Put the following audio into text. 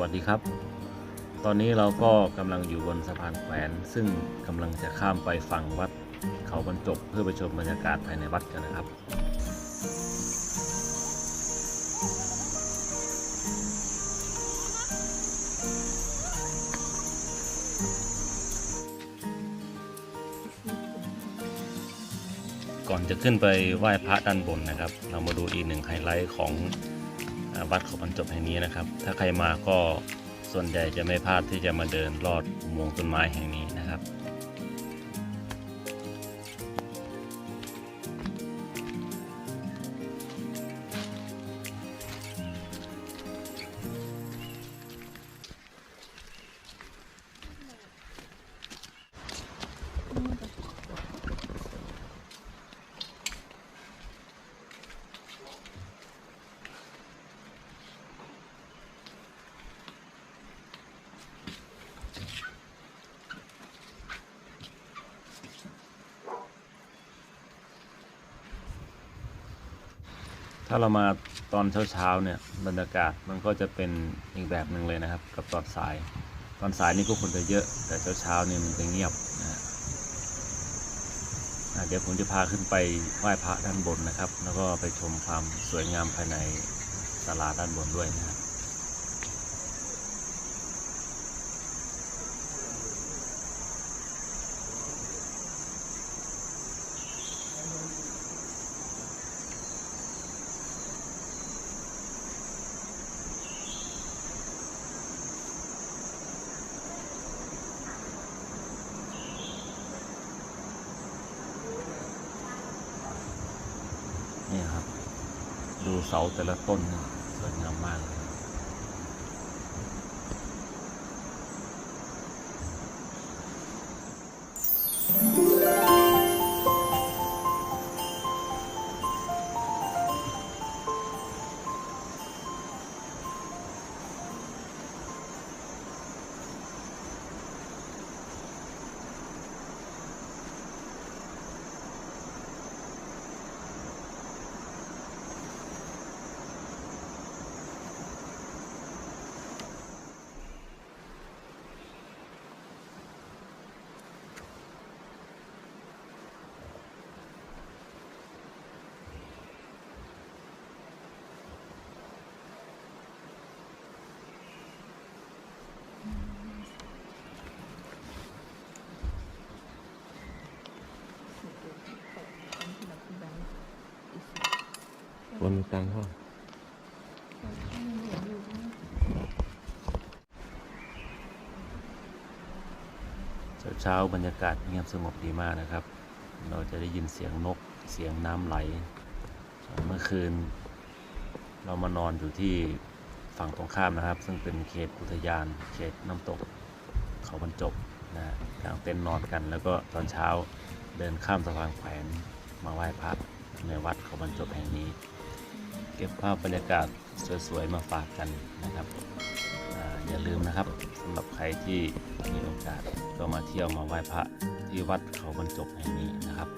วัสดีครับ ตอนนี้เราก็กำลังอยู่บนสะพานแขวน ซึ่งกำลังจะข้ามไปฝั่งวัดเขาบรรจบเพื่อไปชมบรรยากาศภายในวัดกันนะครับก่อนจะขึ้นไปไหว้พระด้านบนนะครับ เรามาดูอีกหนึ่งไฮไลท์ของ วัดเขาบรรจบแห่งนี้นะครับ ถ้าใครมาก็ส่วนใหญ่จะไม่พลาดที่จะมาเดินลอดอุโมงค์ต้นไม้แห่งนี้นะครับ ถ้าเรามาตอนเช้าๆเนี่ยบรรยากาศมันก็จะเป็นอีกแบบหนึ่งเลยนะครับ กับตอนสาย ตอนสายนี่ผู้คนจะเยอะ แต่เช้าๆนี่มันจะเงียบนะฮะเดี๋ยวผมจะพาขึ้นไปไหว้พระด้านบนนะครับ แล้วก็ไปชมความสวยงามภายในศาลาด้านบนด้วยนะครับ นี่ครับ ดูเสาแต่ละต้นสวยงามมากเลย วันมีตังค์พ่อเช้าบรรยากาศเงียบสงบดีมากนะครับ เราจะได้ยินเสียงนกเสียงน้ำไหล เมื่อคืน เรามานอนอยู่ที่ฝั่งตรงข้ามนะครับ ซึ่งเป็นเขตอุทยาน เขตน้ำตกเขาบรรจบนะฮะกางเต็นท์นอนกัน แล้วก็ตอนเช้าเดินข้ามสะพานแขวนมาไหว้พระในวัดเขาบรรจบแห่งนี้ เก็บภาพบรรยากาศสวยๆมาฝากกันนะครับออย่าลืมนะครับสำหรับใครที่มีโอกาสก็มาเที่ยวมาไหว้พระที่วัดเขาบรรจบแห่งนี้นะครับ